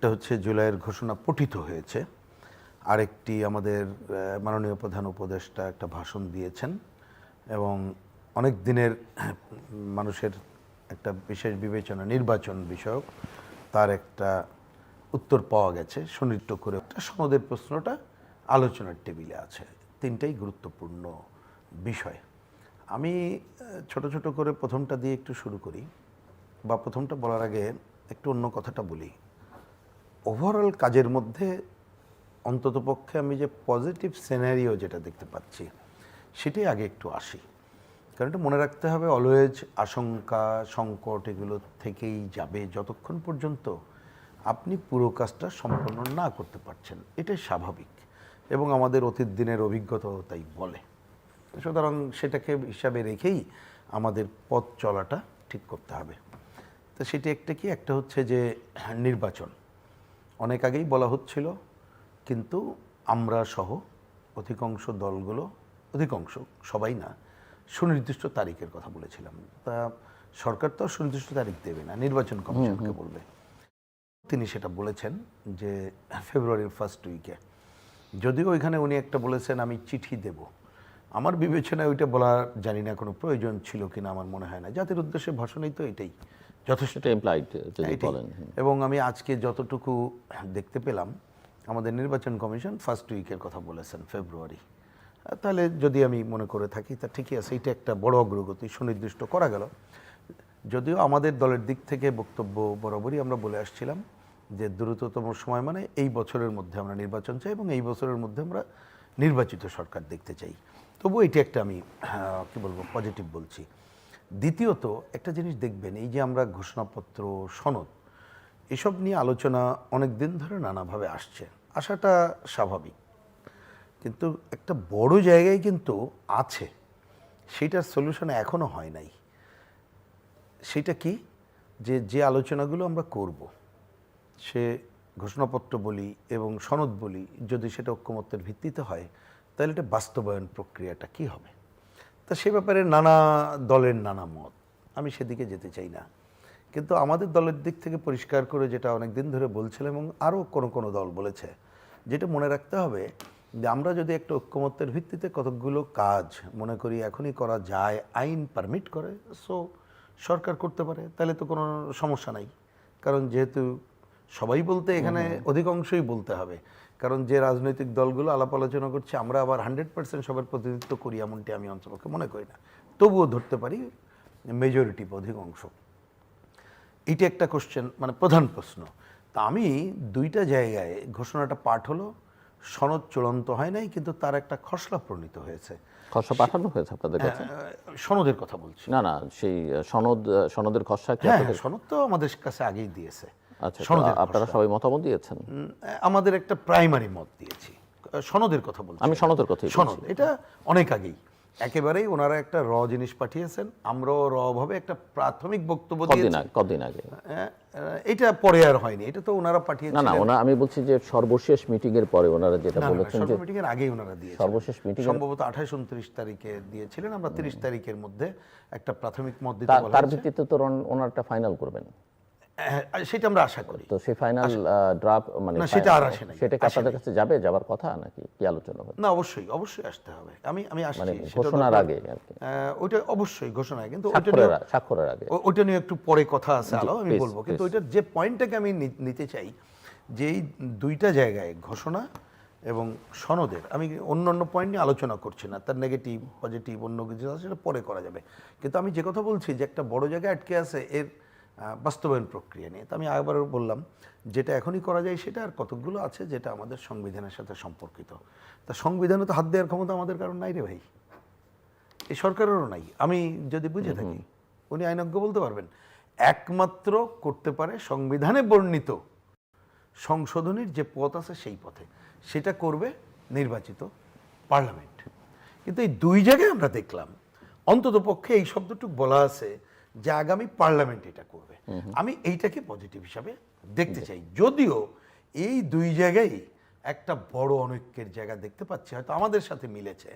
একটা হচ্ছে জুলাইয়ের ঘোষণা পঠিত হয়েছে। আরেকটি আমাদের মাননীয় প্রধান উপদেষ্টা একটা ভাষণ দিয়েছেন এবং অনেক দিনের মানুষের একটা বিশেষ বিবেচনা, নির্বাচন বিষয়ক, তার একটা উত্তর পাওয়া গেছে। সুনির্দিষ্ট করে একটা সনদের প্রশ্নটা আলোচনার টেবিলে আছে। তিনটাই গুরুত্বপূর্ণ বিষয়। আমি ছোট ছোট করে প্রথমটা দিয়ে একটু শুরু করি বা প্রথমটা বলার আগে একটু অন্য কথাটা বলি। ওভারঅল কাজের মধ্যে অন্ততপক্ষে আমি যে পজিটিভ সিনারিও যেটা দেখতে পাচ্ছি, সেটাই আগে একটু আসি। কারণ এটা মনে রাখতে হবে অলওয়েজ আশঙ্কা, সংকট এগুলো থেকেই যাবে যতক্ষণ পর্যন্ত আপনি পুরো কাজটা সম্পন্ন না করতে পারছেন। এটাই স্বাভাবিক এবং আমাদের অতীত দিনের অভিজ্ঞতাও তাই বলে। সুতরাং সেটাকে হিসাবে রেখেই আমাদের পথ চলাটা ঠিক করতে হবে। তো সেটি একটা কি? একটা হচ্ছে যে নির্বাচন। অনেক আগেই বলা হচ্ছিল কিন্তু আমরা সহ অধিকাংশ দলগুলো অধিকাংশ সবাই না সুনির্দিষ্ট তারিখের কথা বলেছিলাম। তা সরকার তো সুনির্দিষ্ট তারিখ দেবে না নির্বাচন কমিশনকে বলবে। তিনি সেটা বলেছেন যে ফেব্রুয়ারির ফার্স্ট উইকে যদিও ওইখানে উনি একটা বলেছেন আমি চিঠি দেব। আমার বিবেচনায় ওইটা বলা জানি না কোনো প্রয়োজন ছিল কিনা আমার মনে হয় না। জাতির উদ্দেশ্যে ভাষণেই তো এটাই। যথেষ্ট এমপ্লয়েড যদি বলেন। এবং আমি আজকে যতটুকু দেখতে পেলাম আমাদের নির্বাচন কমিশন ফার্স্ট উইকের কথা বলেছেন ফেব্রুয়ারি তাহলে যদি আমি মনে করে থাকি তা ঠিকই আছে এটা একটা বড় অগ্রগতি সুনির্দিষ্ট করা গেল। যদিও আমাদের দলের দিক থেকে বক্তব্য বরাবরই আমরা বলে আসছিলাম যে দ্রুততম সময় মানে এই বছরের মধ্যে আমরা নির্বাচন চাই এবং এই বছরের মধ্যে আমরা নির্বাচিত সরকার দেখতে চাই। তবু এটা একটা আমি কি বলব পজিটিভ বলছি। দ্বিতীয়ত একটা জিনিস দেখবেন, এই যে আমরা ঘোষণাপত্র, সনদ, এসব নিয়ে আলোচনা অনেক দিন ধরে নানাভাবে আসছে। আসাটা স্বাভাবিক। কিন্তু একটা বড় জায়গায় কিন্তু আছে। সেটার সলিউশন এখনও হয় নাই। সেটা কি? যে যে আলোচনাগুলো আমরা করব, সে ঘোষণাপত্র বলি এবং সনদ বলি, যদি সেটা ঐক্যমত্যের ভিত্তিতে হয়, তাহলে এটা বাস্তবায়ন প্রক্রিয়াটা কি হবে? তা সে ব্যাপারে নানা দলের নানা মত। আমি সেদিকে যেতে চাই না। কিন্তু আমাদের দলের দিক থেকে পরিষ্কার করে যেটা অনেক দিন ধরে বলছিলাম এবং আরও কোনো কোনো দল বলেছে যেটা মনে রাখতে হবে যে আমরা যদি একটা ঐক্যমত্যের ভিত্তিতে কতকগুলো কাজ মনে করি এখনই করা যায় আইন পারমিট করে সো সরকার করতে পারে তাহলে তো কোনো সমস্যা নাই। কারণ যেহেতু সবাই বলতে এখানে অধিকাংশই বলতে হবে। কারণ যে রাজনৈতিক দলগুলো আলাপ আলোচনা করছে আমরা আবার হান্ড্রেড পার্সেন্ট সবার প্রতিনিধিত্ব করি এমনটি আমি অন্তপক্ষে মনে করি না। তবুও ধরতে পারি মেজরিটি অধিকাংশ এইটা একটা কোশ্চেন মানে প্রধান প্রশ্ন। তা আমি দুইটা জায়গায় ঘোষণাটা পাঠ হলো সনদ চূড়ান্ত হয় নাই কিন্তু তার একটা খসড়া প্রণীত হয়েছে। খসড়া পাঠানো হয়েছে আপনাদের কাছে? সনদের কথা বলছি। না না সেই সনদ সনদের খসড়া হ্যাঁ হ্যাঁ, সনদ তো আমাদের কাছে আগেই দিয়েছে। আচ্ছা সনদের আপনারা সবাই মতামত দিয়েছেন। আমাদের একটা প্রাইমারি মত দিয়েছি। সনদের কথা বলছি। আমি সনদের সনদ এটা অনেক আগেই। একেবারেই ওনারা একটা র জিনিস পাঠিয়েছেন। আমরাও র ভাবে একটা প্রাথমিক বক্তব্য কদিন আগে কদিন আগে। এটা পরে আর হয়নি এটা তো ওনারা না না ওনা আমি বলছি যে সর্বশেষ মিটিং এর পরে ওনারা যেটা বলেছেন যে মিটিংয়ের আগেই ওনারা দিয়েছেন সর্বশেষ মিটিং সম্ভবত আঠাশ উনত্রিশ তারিখে দিয়েছিলেন। আমরা তিরিশ তারিখের মধ্যে একটা প্রাথমিক মত দিতে তার- বলা তার ভিত্তিতে তো ওনারটা ফাইনাল করবেন। সেটা আমরা আশা করি। তো সেই ফাইনাল ড্রাফট মানে না, সেটা আর আসে নাই। সেটা আপনাদের কাছে যাবে যাবার কথা নাকি? কি আলোচনা হবে না অবশ্যই অবশ্যই আসতে হবে। আমি আমি আসছি মানে ঘোষণার আগে ওইটা অবশ্যই ঘোষণায় কিন্তু ওইটা স্বাক্ষরের আগে ওইটা নিয়ে একটু পরে কথা আছে আলো আমি বলব। কিন্তু ওইটার যে পয়েন্টটাকে আমি নিতে চাই যে এই দুইটা জায়গায় ঘোষণা এবং সনদের আমি অন্য অন্য পয়েন্ট নিয়ে আলোচনা করছি না তার নেগেটিভ পজিটিভ অন্য কিছু আছে সেটা পরে করা যাবে। কিন্তু আমি যে কথা বলছি যে একটা বড় জায়গায় আটকে আছে এর বাস্তবায়ন প্রক্রিয়া নিয়ে। তো আমি আবারও বললাম যেটা এখনই করা যায় সেটা আর কতকগুলো আছে যেটা আমাদের সংবিধানের সাথে সম্পর্কিত? তা সংবিধানে তো হাত দেওয়ার ক্ষমতা আমাদের কারণ নাই রে ভাই। এই সরকারেরও নাই। আমি যদি বুঝে থাকি উনি আইনজ্ঞ বলতে পারবেন একমাত্র করতে পারে সংবিধানে বর্ণিত সংশোধনীর যে পথ আছে সেই পথে। সেটা করবে নির্বাচিত পার্লামেন্ট। কিন্তু এই দুই জায়গায় আমরা দেখলাম অন্তত পক্ষে এই শব্দটুকু বলা আছে যে আগামী পার্লামেন্ট এটা করবে। আমি এইটাকে পজিটিভ হিসাবে দেখতে চাই। যদিও এই দুই জায়গায় একটা বড় অনৈক্যের জায়গা দেখতে পাচ্ছি হয়তো আমাদের সাথে মিলেছে।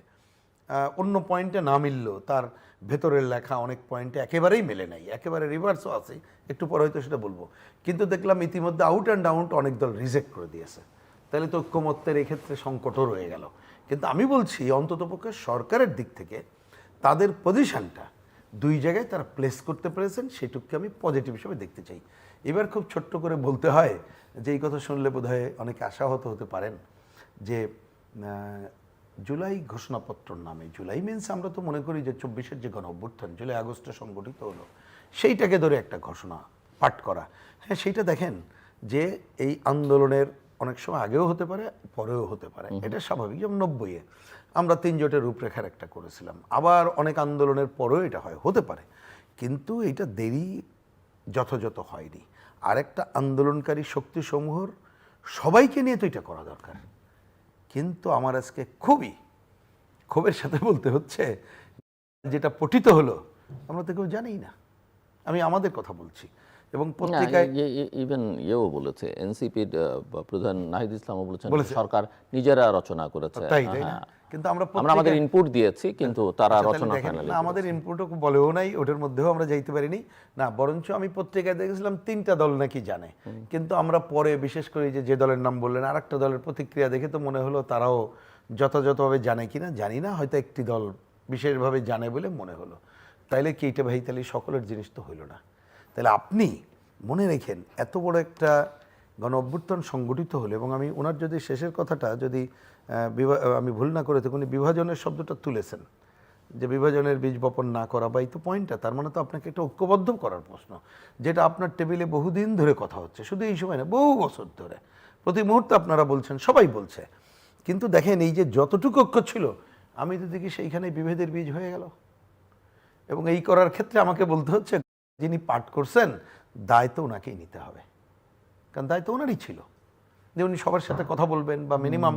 অন্য পয়েন্টে না মিললেও তার ভেতরের লেখা অনেক পয়েন্টে একেবারেই মেলে নাই। একেবারে রিভার্সও আছে। একটু পরে হয়তো সেটা বলব। কিন্তু দেখলাম ইতিমধ্যে আউট অ্যান্ড আউট অনেক দল রিজেক্ট করে দিয়েছে। তাহলে তো ঐক্যমত্যের এক্ষেত্রে সংকটও রয়ে গেল। কিন্তু আমি বলছি অন্ততপক্ষে সরকারের দিক থেকে তাদের পজিশনটা দুই জায়গায় তারা প্লেস করতে পেরেছেন সেটুকুকে আমি পজিটিভ হিসেবে দেখতে চাই। এবার খুব ছোট্ট করে বলতে হয় যে এই কথা শুনলে বোধহয় অনেকে আশাহত হতে পারেন যে জুলাই ঘোষণাপত্রর নামে জুলাই মিনস আমরা তো মনে করি যে চব্বিশের যে গণ অভ্যুত্থান জুলাই আগস্টে সংগঠিত হলো সেইটাকে ধরে একটা ঘোষণা পাঠ করা। হ্যাঁ সেইটা দেখেন যে এই আন্দোলনের অনেক সময় আগেও হতে পারে পরেও হতে পারে। এটা স্বাভাবিক যেমন নব্বইয়ে। আমরা তিন জোটের রূপরেখার একটা করেছিলাম। আবার অনেক আন্দোলনের পরেও এটা হয় হতে পারে। কিন্তু এটা দেরি যথাযথ হয়নি। আর একটা আন্দোলনকারী শক্তিসমূহর সবাইকে নিয়ে তো এটা করা দরকার। কিন্তু আমার আজকে খুবই ক্ষোভের সাথে বলতে হচ্ছে যেটা পঠিত হলো আমরা তো কেউ জানিই না। আমি আমাদের কথা বলছি। এবং পত্রিকায় ইভেন ইয়েও বলেছে এনসিপির প্রধান নাহিদ ইসলামও বলেছেন বলেছে। সরকার নিজেরা রচনা করেছে। তাই তাই না? হ্যাঁ। কিন্তু আমরা আমরা আমাদের ইনপুট দিয়েছি কিন্তু তারা আচ্ছা, রচনা ফাইনালি না আমাদের ইনপুটও বলেও নাই ওটার মধ্যেও আমরা যাইতে পারিনি। না বরঞ্চ আমি পত্রিকায় দেখেছিলাম তিনটা দল নাকি জানে। কিন্তু আমরা পরে বিশেষ করে যে যে দলের নাম বললেন আর একটা দলের প্রতিক্রিয়া দেখে তো মনে হলো তারাও যথাযথভাবে জানে কিনা জানি না হয়তো একটি দল বিশেষভাবে জানে বলে মনে হলো। তাইলে কি এটা ভাই তাহলে সকলের জিনিস তো হইল না। তাহলে আপনি মনে রেখেন এত বড় একটা গণ অভ্যুত্থান সংগঠিত হলো এবং আমি ওনার যদি শেষের কথাটা যদি আমি ভুল না করে থাকি উনি বিভাজনের শব্দটা তুলেছেন। যে বিভাজনের বীজ বপন না করা বা এই তো পয়েন্টটা তার মানে তো আপনাকে একটা ঐক্যবদ্ধ করার প্রশ্ন, যেটা আপনার টেবিলে বহুদিন ধরে কথা হচ্ছে, শুধু এই সময় না, বহু বছর ধরে। প্রতি মুহূর্তে আপনারা বলছেন, সবাই বলছে। কিন্তু দেখেন, এই যে যতটুকু ঐক্য ছিল, আমি তো দেখি সেইখানে বিভেদের বীজ হয়ে গেল। এবং এই করার ক্ষেত্রে আমাকে বলতে হচ্ছে, যিনি পাঠ করছেন দায় তো ওনাকেই নিতে হবে। কারণ দায় তো ওনারই ছিল। যে উনি সবার সাথে কথা বলবেন বা মিনিমাম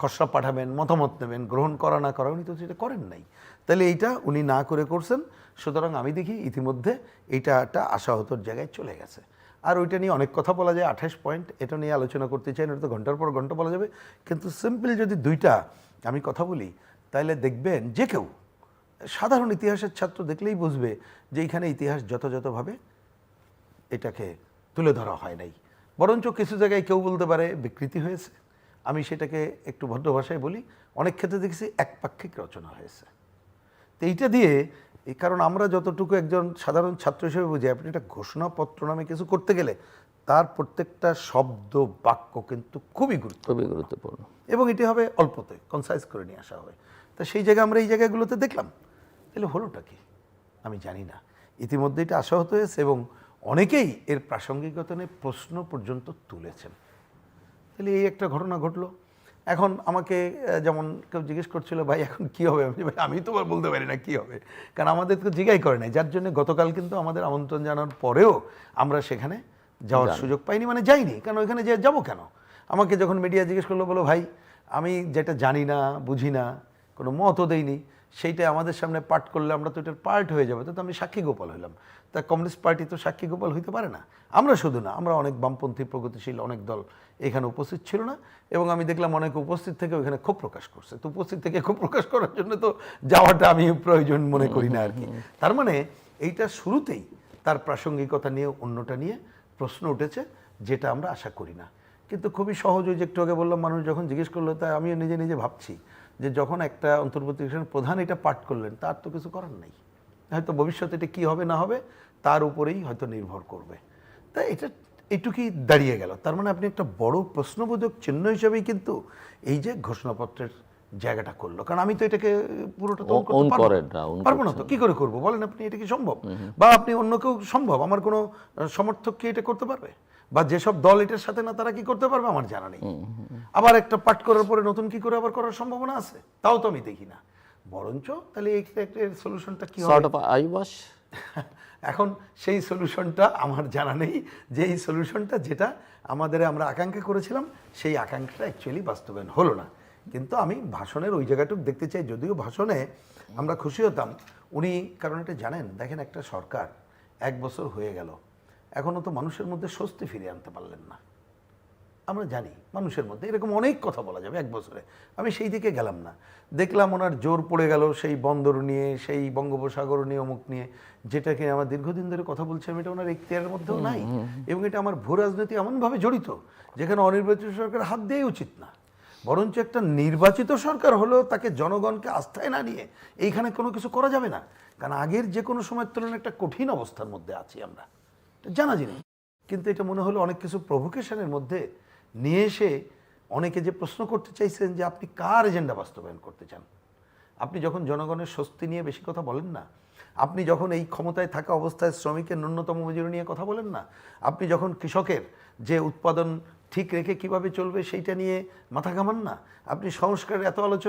খসড়া পাঠাবেন মতামত নেবেন গ্রহণ করা না করা উনি তো সেটা করেন নাই। তাহলে এইটা উনি না করে করছেন সুতরাং আমি দেখি ইতিমধ্যে এইটা একটা আশাহতর জায়গায় চলে গেছে। আর ওইটা নিয়ে অনেক কথা বলা যায় আঠাশ পয়েন্ট এটা নিয়ে আলোচনা করতে চাই না তো ঘণ্টার পর ঘণ্টা বলা যাবে। কিন্তু সিম্পল যদি দুইটা আমি কথা বলি তাহলে দেখবেন যে কেউ সাধারণ ইতিহাসের ছাত্র দেখলেই বুঝবে যে এইখানে ইতিহাস যথাযথভাবে এটাকে তুলে ধরা হয় নাই। বরঞ্চ কিছু জায়গায় কেউ বলতে পারে বিকৃতি হয়েছে। আমি সেটাকে একটু ভদ্র ভাষায় বলি অনেক ক্ষেত্রে দেখেছি একপাক্ষিক রচনা হয়েছে। তো এইটা দিয়ে এই কারণ আমরা যতটুকু একজন সাধারণ ছাত্র হিসেবে বুঝি আপনি একটা ঘোষণাপত্র নামে কিছু করতে গেলে তার প্রত্যেকটা শব্দ বাক্য কিন্তু খুবই গুরুত্ব খুবই গুরুত্বপূর্ণ। এবং এটি হবে অল্পতে কনসাইজ করে নিয়ে আসা হবে। তা সেই জায়গায় আমরা এই জায়গাগুলোতে দেখলাম। তাহলে হলোটা কি? আমি জানি না। ইতিমধ্যে এটা আশাহত হয়েছে এবং অনেকেই এর প্রাসঙ্গিকতা নিয়ে প্রশ্ন পর্যন্ত তুলেছেন। তাহলে এই একটা ঘটনা ঘটলো। এখন আমাকে যেমন কেউ জিজ্ঞেস করছিল ভাই এখন কি হবে? আমি ভাই আমি তো বলতে পারি না কি হবে? কারণ আমাদের তো জিজ্ঞাই করে নাই। যার জন্য গতকাল কিন্তু আমাদের আমন্ত্রণ জানার পরেও আমরা সেখানে যাওয়ার সুযোগ পাইনি মানে যাইনি। কারণ ওইখানে যে যাব কেন? আমাকে যখন মিডিয়া জিজ্ঞেস করল বলো ভাই আমি যেটা জানি না বুঝি না কোনো মতও দেইনি। সেইটা আমাদের সামনে পাঠ করলে আমরা তো এটার পার্ট হয়ে যাবে। তো আমি সাক্ষী গোপাল হইলাম তা কমিউনিস্ট পার্টি তো সাক্ষী গোপাল হইতে পারে না। আমরা শুধু না, আমরা অনেক বামপন্থী, প্রগতিশীল অনেক দল এখানে উপস্থিত ছিল না এবং আমি দেখলাম অনেক উপস্থিত থেকে ওইখানে ক্ষোভ প্রকাশ করছে। তো উপস্থিত থেকে ক্ষোভ প্রকাশ করার জন্য তো যাওয়াটা আমি প্রয়োজন মনে করি না আর কি তার মানে এইটা শুরুতেই তার প্রাসঙ্গিকতা নিয়ে, অন্যটা নিয়ে প্রশ্ন উঠেছে, যেটা আমরা আশা করি না। কিন্তু খুবই সহজ, ওই যে একটু আগে বললাম, মানুষ যখন জিজ্ঞেস করল তাই আমিও নিজে নিজে ভাবছি। যে যখন একটা অন্তর্বর্তী প্রধান এটা পাঠ করলেন তার তো কিছু করার নেই। হয়তো ভবিষ্যতে এটা কী হবে না হবে তার উপরেই হয়তো নির্ভর করবে। তাই এটা এইটুকুই দাঁড়িয়ে গেল। তার মানে আপনি একটা বড় প্রশ্নবোধক চিহ্ন হিসেবেই কিন্তু এই যে ঘোষণাপত্রের জায়গাটা করল। কারণ আমি তো এটাকে পুরোটা তো own করতে own পারব না। করেন না, পারব না তো। কি করে করব? বলেন আপনি এটা কি সম্ভব? বা আপনি অন্য কেউ সম্ভব? আমার কোনো সমর্থক কি এটা করতে পারবে? বা যেসব দল এটার সাথে না তারা কি করতে পারবে? আমার জানা নেই। আবার একটা পাঠ করার পরে নতুন কি করে আবার করার সম্ভাবনা আছে? তাও তো আমি দেখি না। বরঞ্চ তাহলে এই সলিউশনটা কি হবে? এখন সেই সলিউশনটা আমার জানা নেই। যে এই সলিউশনটা যেটা আমাদের আমরা আকাঙ্ক্ষা করেছিলাম সেই আকাঙ্ক্ষাটা অ্যাকচুয়ালি বাস্তবায়ন হলো না। কিন্তু আমি ভাষণের ওই জায়গাটুকু দেখতে চাই। যদিও ভাষণে আমরা খুশি হতাম উনি কারণ এটা জানেন দেখেন একটা সরকার এক বছর হয়ে গেল। এখনও তো মানুষের মধ্যে স্বস্তি ফিরিয়ে আনতে পারলেন না। আমরা জানি মানুষের মধ্যে এরকম অনেক কথা বলা যাবে এক বছরে। আমি সেই দিকে গেলাম না। দেখলাম ওনার জোর পড়ে গেল সেই বন্দর নিয়ে সেই বঙ্গোপসাগর নিয়ে অমুক নিয়ে। যেটাকে আমার দীর্ঘদিন ধরে কথা বলছিলাম এটা ওনার ইখতিয়ারের মধ্যেও নাই। এবং এটা আমার ভূ রাজনীতি এমনভাবে জড়িত যেখানে অনির্বাচিত সরকার হাত দেওয়াই উচিত না। বরঞ্চ একটা নির্বাচিত সরকার হলেও তাকে জনগণকে আস্থায় না নিয়ে এইখানে কোনো কিছু করা যাবে না। কারণ আগের যে কোনো সময়ের তুলনায় একটা কঠিন অবস্থার মধ্যে আছি আমরা। জানা জিনিস কিন্তু এটা মনে হলো অনেক কিছু প্রভোকেশনের মধ্যে নিয়ে এসে অনেকে যে প্রশ্ন করতে চাইছেন যে আপনি কার এজেন্ডা বাস্তবায়ন করতে চান? আপনি যখন জনগণের স্বস্তি নিয়ে বেশি কথা বলেন না, আপনি যখন এই ক্ষমতায় থাকা অবস্থায় শ্রমিকের ন্যূনতম মজুরি নিয়ে কথা বলেন না, আপনি যখন কৃষকের যে উৎপাদন ঠিক রেখে কীভাবে চলবে সেইটা নিয়ে মাথা ঘামান না, আপনি সংস্কারের এত আলোচনা